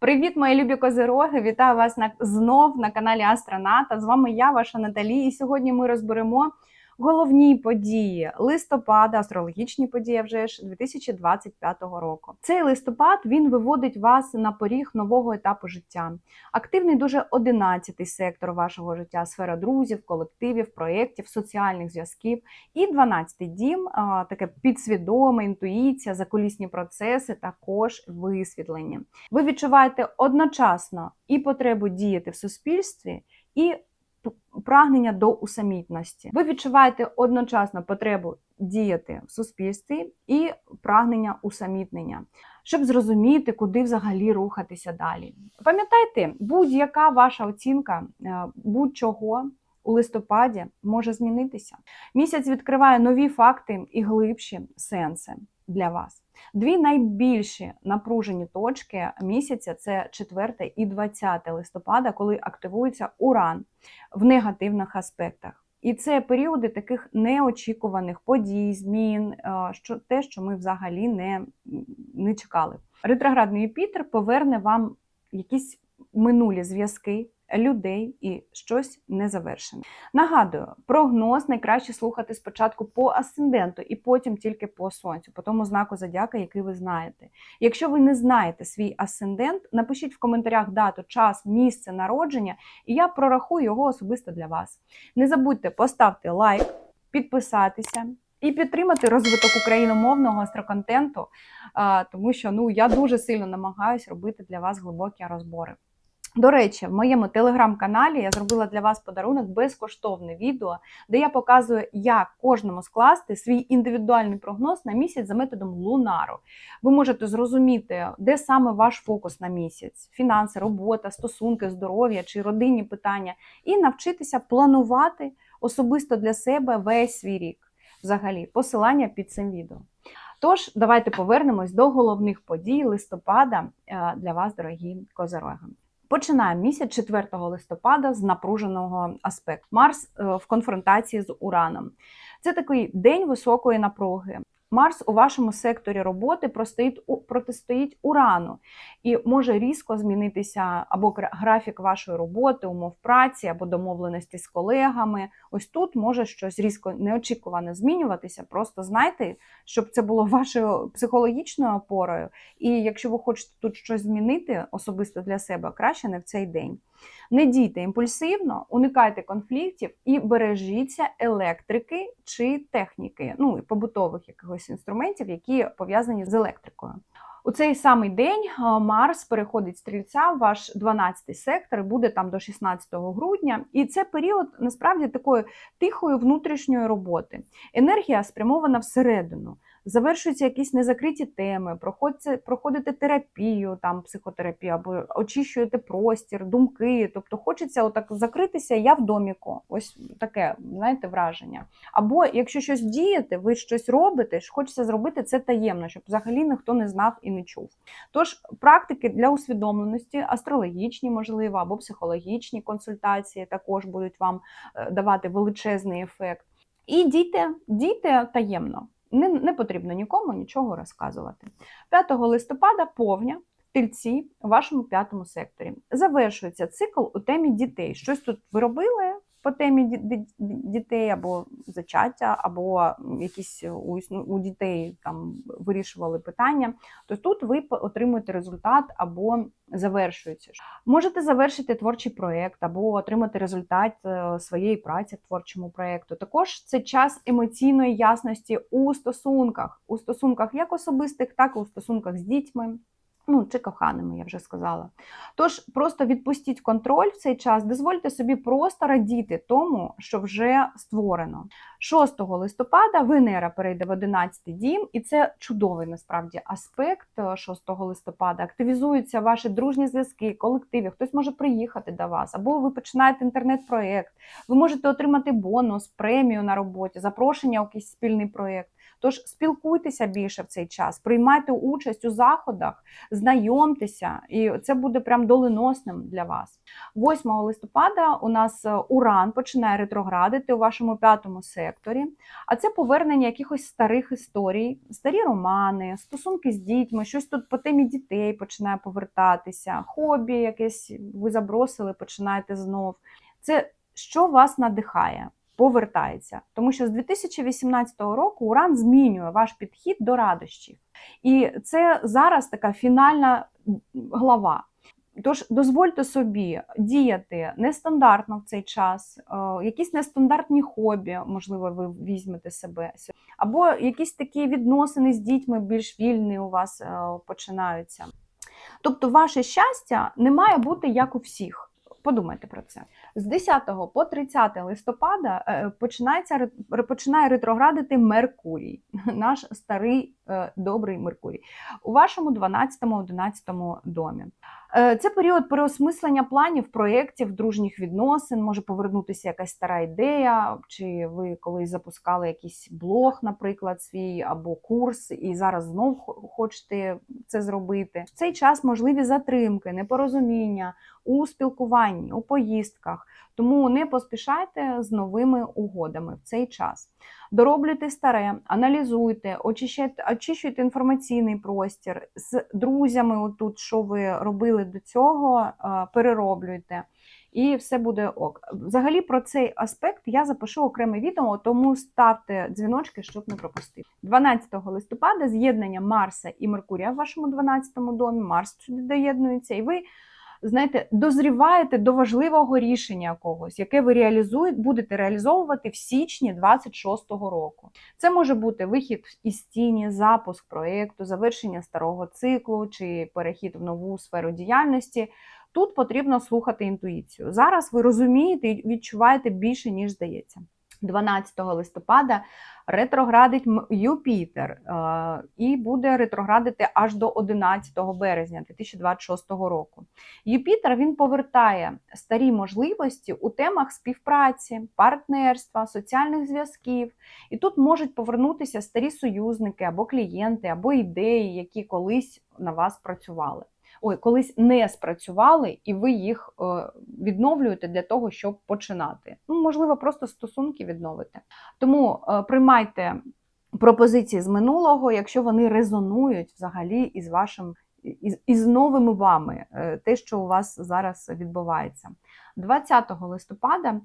Привіт, мої любі козироги! Вітаю вас на знов на каналі Астроната. З вами я, ваша Наталі. І сьогодні ми розберемо головні події листопада, астрологічні події вже ж 2025 року. Цей листопад він виводить вас на поріг нового етапу життя. Активний дуже 11-й сектор вашого життя, сфера друзів, колективів, проєктів, соціальних зв'язків. І 12-й дім, таке підсвідоме, інтуїція, закулісні процеси, також висвітлення. Ви відчуваєте одночасно і потребу діяти в суспільстві, і прагнення до усамітності. Ви відчуваєте одночасно потребу діяти в суспільстві і прагнення усамітнення, щоб зрозуміти, куди взагалі рухатися далі. Пам'ятайте, будь-яка ваша оцінка е, будь-чого у листопаді може змінитися. Місяць відкриває нові факти і глибші сенси для вас. Дві найбільші напружені точки місяця це 4 і 20 листопада, коли активується уран в негативних аспектах. І це періоди таких неочікуваних подій, змін, е, що те, що ми взагалі не, не чекали. Ретроградний Юпітер поверне вам якісь минулі зв'язки людей і щось незавершене. Нагадую, прогноз найкраще слухати спочатку по асценденту і потім тільки по сонцю, по тому знаку зодіака, який ви знаєте. Якщо ви не знаєте свій асцендент, напишіть в коментарях дату, час, місце народження, і я прорахую його особисто для вас. Не забудьте поставити лайк, підписатися. І підтримати розвиток україномовного астроконтенту, тому що ну я дуже сильно намагаюся робити для вас глибокі розбори. До речі, в моєму телеграм-каналі я зробила для вас подарунок безкоштовне відео, де я показую, як кожному скласти свій індивідуальний прогноз на місяць за методом Лунару. Ви можете зрозуміти, де саме ваш фокус на місяць: фінанси, робота, стосунки, здоров'я чи родинні питання, і навчитися планувати особисто для себе весь свій рік. Взагалі, посилання під цим відео. Тож, давайте повернемось до головних подій листопада е, для вас, дорогі козороги. Починаємо місяць 4 листопада з напруженого аспекту. Марс е, в конфронтації з Ураном. Це такий день високої напруги. Марс у вашому секторі роботи протистоїть Урану і може різко змінитися або гра- графік вашої роботи, умов праці, або домовленості з колегами. Ось тут може щось різко неочікувано змінюватися. Просто знайте, щоб це було вашою психологічною опорою. І якщо ви хочете тут щось змінити особисто для себе, краще не в цей день. Не дійте імпульсивно, уникайте конфліктів і бережіться електрики чи техніки, ну і побутових якихось інструментів, які пов'язані з електрикою. У цей самий день е, Марс переходить стрільця в ваш 12-й сектор, буде там до 16 грудня. І це період насправді такої тихої внутрішньої роботи. Енергія спрямована всередину. Завершуються якісь незакриті теми, проходите, проходите терапію, там психотерапію, або очищуєте простір, думки. Тобто хочеться отак закритися, я в доміку. Ось таке, знаєте, враження. Або якщо щось дієте, ви щось робите, хочеться зробити це таємно, щоб взагалі ніхто не знав і не чув. Тож практики для усвідомленості, астрологічні, можливо, або психологічні консультації також будуть вам е, давати величезний ефект. І дійте, дійте таємно. Не, не потрібно нікому нічого розказувати. 5 листопада повня в у вашому п'ятому секторі. Завершується цикл у темі дітей. Щось тут ви робили по темі ді- ді- дітей, або зачаття, або якісь у, дітей там вирішували питання. То тут ви отримуєте результат або завершується. Можете завершити творчий проєкт або отримати результат е, своєї праці в творчому проєкту. Також це час емоційної ясності у стосунках, у стосунках як особистих, так і у стосунках з дітьми. Ну, чи коханими, я вже сказала. Тож просто відпустіть контроль в цей час, дозвольте собі просто радіти тому, що вже створено. 6 листопада Венера перейде в 11 дім, і це чудовий насправді аспект е, 6 листопада. Активізуються ваші дружні зв'язки, колективи. Хтось може приїхати до вас, або ви починаєте інтернет-проєкт. Ви можете отримати бонус, премію на роботі, запрошення у якийсь спільний проєкт. Тож спілкуйтеся більше в цей час, приймайте участь у заходах, знайомтеся, і це буде прям доленосним для вас. 8 листопада у нас е, Уран починає ретроградити у вашому п'ятому секторі. А це повернення якихось старих історій, старі романи, стосунки з дітьми, щось тут по темі дітей починає повертатися, хобі якесь ви забросили, починаєте знов. Це що вас надихає, повертається. Тому що з 2018 року Уран змінює ваш підхід до радощів. І це зараз така фінальна глава. Тож дозвольте собі діяти нестандартно в цей час, е, якісь нестандартні хобі, можливо, ви візьмете себе, або якісь такі відносини з дітьми більш вільні у вас е, починаються. Тобто, ваше щастя не має бути як у всіх. Подумайте про це. З 10 по 30 листопада е, починається починає ретроградити Меркурій, наш старий добрий Меркурій, у вашому 12-11 домі. Е, це період переосмислення планів, проєктів, дружніх відносин, може повернутися якась стара ідея, чи ви колись запускали якийсь блог, наприклад, свій або курс, і зараз знов хочете це зробити. В цей час можливі затримки, непорозуміння у спілкуванні, у поїздках. Тому не поспішайте з новими угодами в цей час. Дороблюйте старе, аналізуйте, очищайте, очищуйте інформаційний простір з друзями. Отут, що ви робили до цього, е, перероблюйте. І все буде ок. Взагалі про цей аспект я запишу окреме відео, тому ставте дзвіночки, щоб не пропустити. 12 листопада з'єднання Марса і Меркурія в вашому 12 домі. Марс сюди доєднується, і ви знаєте, дозріваєте до важливого рішення якогось, яке ви реалізуєте, будете реалізовувати в січні 26-го року. Це може бути вихід із тіні, запуск проєкту, завершення старого циклу чи перехід в нову сферу діяльності. Тут потрібно слухати інтуїцію. Зараз ви розумієте і відчуваєте більше, ніж здається. 12 листопада ретроградить Юпітер е, і буде ретроградити аж до 11 березня 2026 року. Юпітер він повертає старі можливості у темах співпраці, партнерства, соціальних зв'язків. І тут можуть повернутися старі союзники або клієнти, або ідеї, які колись на вас працювали ой, колись не спрацювали, і ви їх е, відновлюєте для того, щоб починати. Ну, можливо, просто стосунки відновити. Тому е, приймайте пропозиції з минулого, якщо вони резонують взагалі із вашим. Із новими вами, е, те, що у вас зараз відбувається. 20 листопада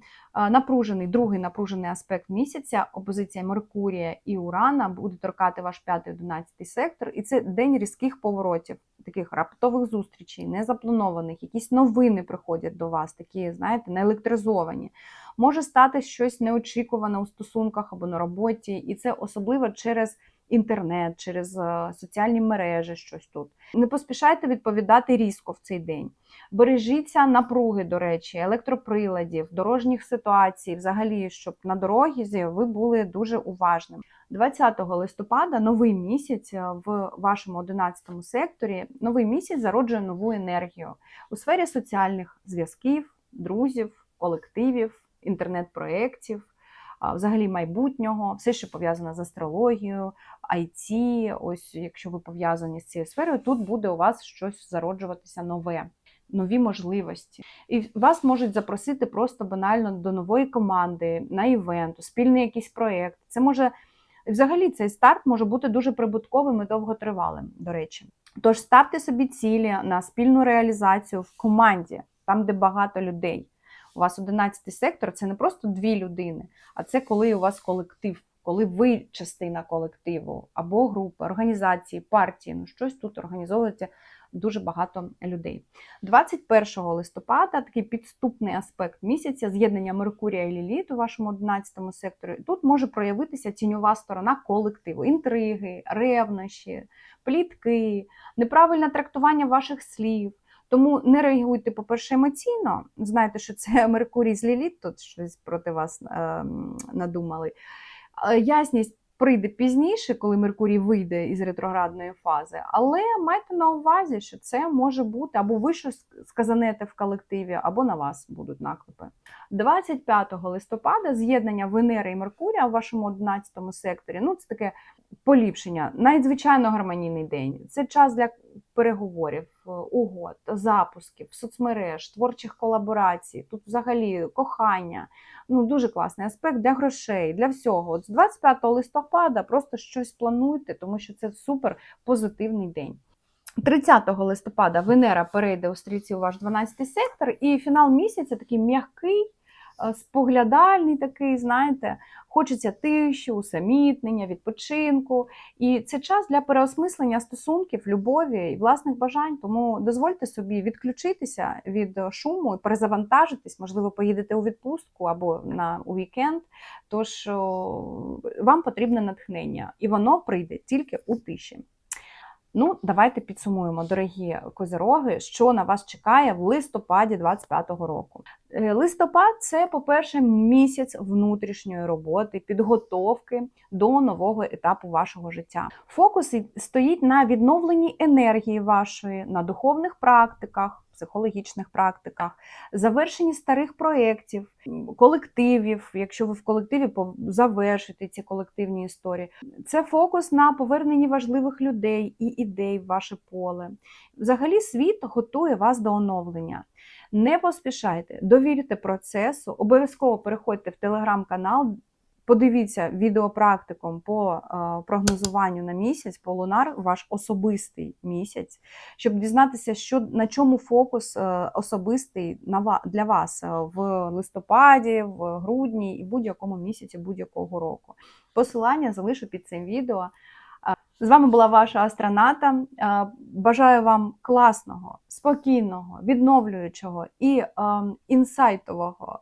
напружений другий напружений аспект місяця, опозиція Меркурія і Урана буде торкати ваш 5-11 сектор, і це день різких поворотів, таких раптових зустрічей, незапланованих, якісь новини приходять до вас, такі, знаєте, неелектризовані. Може стати щось неочікуване у стосунках або на роботі, і це особливо через інтернет, через е, соціальні мережі, щось тут. Не поспішайте відповідати різко в цей день. Бережіться напруги, до речі, електроприладів, дорожніх ситуацій, взагалі, щоб на дорозі ви були дуже уважними. 20 листопада новий місяць е, в вашому 11 секторі. Новий місяць зароджує нову енергію у сфері соціальних зв'язків, друзів, колективів, інтернет-проєктів взагалі майбутнього, все, що пов'язане з астрологією, IT, ось якщо ви пов'язані з цією сферою, тут буде у вас щось зароджуватися нове. Нові можливості. І вас можуть запросити просто банально до нової команди, на івент, спільний якийсь проєкт. Це може взагалі цей старт може бути дуже прибутковим і довготривалим, до речі. Тож ставте собі цілі на спільну реалізацію в команді, там, де багато людей. У вас 11 сектор це не просто дві людини, а це коли у вас колектив, коли ви частина колективу або групи, організації, партії. Ну щось тут організовується дуже багато людей. 21 листопада такий підступний аспект місяця, з'єднання Меркурія і Ліліт у вашому 11 секторі. Тут може проявитися тіньова сторона колективу, інтриги, ревнощі, плітки, неправильне трактування ваших слів. Тому не реагуйте, по-перше, емоційно. Знаєте, що це Меркурій з Ліліт, тут щось проти вас е, надумали. Ясність прийде пізніше, коли Меркурій вийде із ретроградної фази. Але майте на увазі, що це може бути або ви щось сказанете в колективі, або на вас будуть наклепи. 25 листопада з'єднання Венери і Меркурія у вашому 11 секторі. Ну, це таке поліпшення, надзвичайно гармонійний день. Це час для переговорів, е, угод, запусків, соцмереж, творчих колаборацій. Тут взагалі кохання. Ну, дуже класний аспект для грошей, для всього. От з 25 листопада просто щось плануйте, тому що це супер позитивний день. 30 листопада Венера перейде у стрільці у ваш 12 сектор, і фінал місяця такий м'який, споглядальний такий, знаєте, хочеться тиші, усамітнення, відпочинку. І це час для переосмислення стосунків, любові і власних бажань. Тому дозвольте собі відключитися від шуму і перезавантажитись, можливо, поїдете у відпустку або на у вікенд. Тож вам потрібне натхнення, і воно прийде тільки у тиші. Ну, давайте підсумуємо, дорогі козероги, що на вас чекає в листопаді 25-го року. Е, Листопад це, по-перше, місяць внутрішньої роботи, підготовки до нового етапу вашого життя. Фокус стоїть на відновленні енергії вашої, на духовних практиках, психологічних практиках, завершенні старих проєктів, колективів. Якщо ви в колективі завершите ці колективні історії, це фокус на поверненні важливих людей і ідей в ваше поле. Взагалі, світ готує вас до оновлення. Не поспішайте, довірте процесу, обов'язково переходьте в телеграм-канал. Подивіться відеопрактиком по е, прогнозуванню на місяць, по лунар, ваш особистий місяць, щоб дізнатися, що на чому фокус е, особистий для вас е, в листопаді, в грудні і будь-якому місяці будь-якого року. Посилання залишу під цим відео. З вами була ваша астроната. Бажаю вам класного, спокійного, відновлюючого і е, інсайтового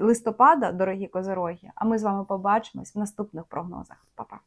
листопада, дорогі козороги. А ми з вами побачимось в наступних прогнозах. Па-па!